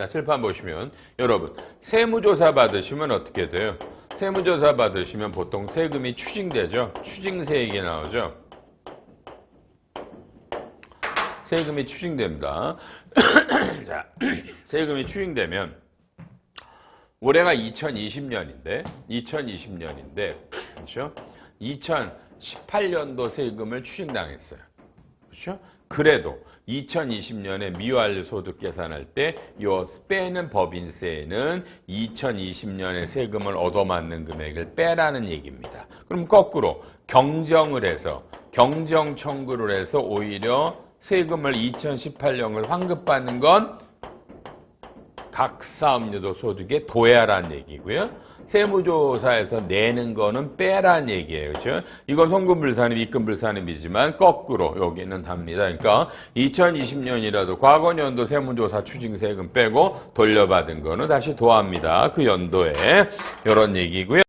됩니다. 칠판 보시면 여러분 세무조사 받으시면 어떻게 돼요? 세무조사 받으시면 보통 세금이 추징되죠. 추징세액이 나오죠. 세금이 추징됩니다. 자, 세금이 추징되면 올해가 2020년인데 2020년인데 그렇죠? 2018년도 세금을 추징당했어요. 그렇죠? 그래도 2020년에 미완료 소득 계산할 때요 빼는 법인세는 2020년에 세금을 얻어맞는 금액을 빼라는 얘기입니다. 그럼 거꾸로 경정을 해서 경정 청구를 해서 오히려 세금을 2018년을 환급받는 건 각사업료도 소득의 도야란 얘기고요. 세무조사에서 내는 거는 빼란 얘기예요. 그죠? 이건 송금불산입, 입금불산입이지만 거꾸로 여기는 답니다. 그러니까 2020년이라도 과거 연도 세무조사 추징세금 빼고 돌려받은 거는 다시 도합니다. 그 연도에 이런 얘기고요.